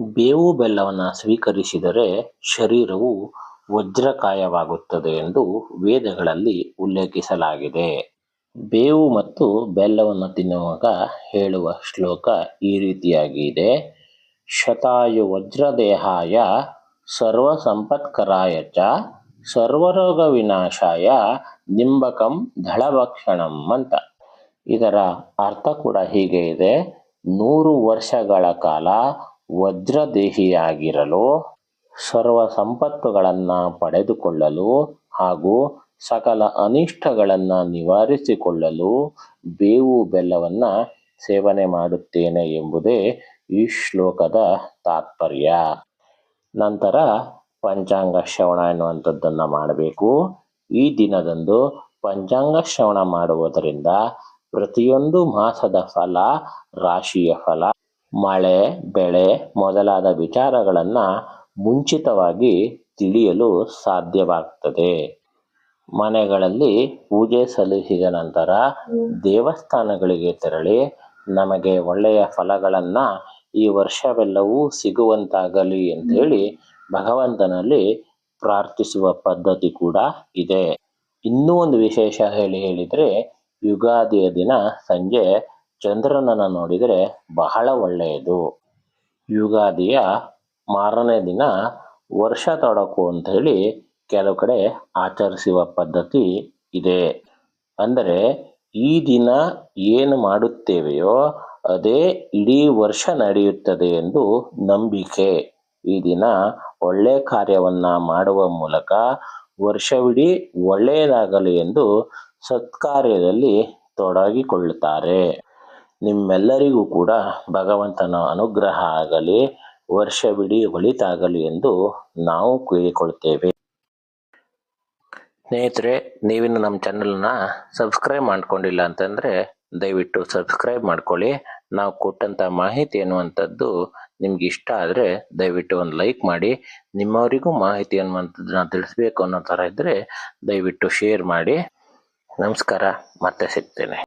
ಬೇವು ಬೆಲ್ಲವನ್ನು ಸ್ವೀಕರಿಸಿದರೆ ಶರೀರವು ವಜ್ರಕಾಯವಾಗುತ್ತದೆ ಎಂದು ವೇದಗಳಲ್ಲಿ ಉಲ್ಲೇಖಿಸಲಾಗಿದೆ. ಬೇವು ಮತ್ತು ಬೆಲ್ಲವನ್ನು ತಿನ್ನುವಾಗ ಹೇಳುವ ಶ್ಲೋಕ ಈ ರೀತಿಯಾಗಿದೆ. ಶತಾಯು ವಜ್ರದೇಹಾಯ ಸರ್ವಸಂಪತ್ಕರಾಯ ಚ ಸರ್ವರೋಗ ವಿನಾಶಾಯ ನಿಂಬಕಂ ದಳಭಕ್ಷಣಂ ಅಂತ. ಇದರ ಅರ್ಥ ಕೂಡ ಹೀಗೆ ಇದೆ. ನೂರು ವರ್ಷಗಳ ಕಾಲ ವಜ್ರದೇಹಿಯಾಗಿರಲು, ಸರ್ವ ಸಂಪತ್ತುಗಳನ್ನು ಪಡೆದುಕೊಳ್ಳಲು ಹಾಗೂ ಸಕಲ ಅನಿಷ್ಟಗಳನ್ನು ನಿವಾರಿಸಿಕೊಳ್ಳಲು ಬೇವು ಬೆಲ್ಲವನ್ನು ಸೇವನೆ ಮಾಡುತ್ತೇನೆ ಎಂಬುದೇ ಈ ಶ್ಲೋಕದ ತಾತ್ಪರ್ಯ. ನಂತರ ಪಂಚಾಂಗ ಶ್ರವಣ ಎನ್ನುವಂಥದ್ದನ್ನು ಮಾಡಬೇಕು. ಈ ದಿನದಂದು ಪಂಚಾಂಗ ಶ್ರವಣ ಮಾಡುವುದರಿಂದ ಪ್ರತಿಯೊಂದು ಮಾಸದ ಫಲ, ರಾಶಿಯ ಫಲ ಮಳೆ, ಬೆಳೆ ಮೊದಲಾದ ವಿಚಾರಗಳನ್ನು ಮುಂಚಿತವಾಗಿ ತಿಳಿಯಲು ಸಾಧ್ಯವಾಗ್ತದೆ. ಮನೆಗಳಲ್ಲಿ ಪೂಜೆ ಸಲ್ಲಿಸಿದ ನಂತರ ದೇವಸ್ಥಾನಗಳಿಗೆ ತೆರಳಿ ನಮಗೆ ಒಳ್ಳೆಯ ಫಲಗಳನ್ನು ಈ ವರ್ಷವೆಲ್ಲವೂ ಸಿಗುವಂತಾಗಲಿ ಅಂತೇಳಿ ಭಗವಂತನಲ್ಲಿ ಪ್ರಾರ್ಥಿಸುವ ಪದ್ಧತಿ ಕೂಡ ಇದೆ. ಇನ್ನೂ ಒಂದು ವಿಶೇಷ ಹೇಳಿ ಹೇಳಿದರೆ, ಯುಗಾದಿಯ ದಿನ ಸಂಜೆ ಚಂದ್ರನನ್ನು ನೋಡಿದರೆ ಬಹಳ ಒಳ್ಳೆಯದು. ಯುಗಾದಿಯ ಮಾರನೇ ದಿನ ವರ್ಷ ತೊಡಕು ಅಂತ ಹೇಳಿ ಕೆಲವು ಕಡೆ ಆಚರಿಸುವ ಪದ್ಧತಿ ಇದೆ. ಅಂದರೆ ಈ ದಿನ ಏನು ಮಾಡುತ್ತೇವೆಯೋ ಅದೇ ಇಡೀ ವರ್ಷ ನಡೆಯುತ್ತದೆ ಎಂದು ನಂಬಿಕೆ. ಈ ದಿನ ಒಳ್ಳೆ ಕಾರ್ಯವನ್ನು ಮಾಡುವ ಮೂಲಕ ವರ್ಷವಿಡೀ ಒಳ್ಳೆಯದಾಗಲಿ ಎಂದು ಸತ್ಕಾರ್ಯದಲ್ಲಿ ತೊಡಗಿಕೊಳ್ಳುತ್ತಾರೆ. ನಿಮ್ಮೆಲ್ಲರಿಗೂ ಕೂಡ ಭಗವಂತನ ಅನುಗ್ರಹ ಆಗಲಿ, ವರ್ಷವಿಡೀ ಒಳಿತಾಗಲಿ ಎಂದು ನಾವು ಕೇಳಿಕೊಳ್ತೇವೆ. ಸ್ನೇಹಿತರೆ, ನೀವಿನ್ನು ನಮ್ಮ ಚಾನಲ್ನ ಸಬ್ಸ್ಕ್ರೈಬ್ ಮಾಡ್ಕೊಂಡಿಲ್ಲ ಅಂತಂದರೆ ದಯವಿಟ್ಟು ಸಬ್ಸ್ಕ್ರೈಬ್ ಮಾಡ್ಕೊಳ್ಳಿ. ನಾವು ಕೊಟ್ಟಂಥ ಮಾಹಿತಿ ಅನ್ನುವಂಥದ್ದು ನಿಮ್ಗೆ ಇಷ್ಟ ಆದರೆ ದಯವಿಟ್ಟು ಒಂದು ಲೈಕ್ ಮಾಡಿ. ನಿಮ್ಮವರಿಗೂ ಮಾಹಿತಿ ಅನ್ನುವಂಥದ್ದನ್ನ ತಿಳಿಸ್ಬೇಕು ಅನ್ನೋ ಥರ ಇದ್ದರೆ ದಯವಿಟ್ಟು ಶೇರ್ ಮಾಡಿ. ನಮಸ್ಕಾರ, ಮತ್ತೆ ಸಿಗ್ತೇನೆ.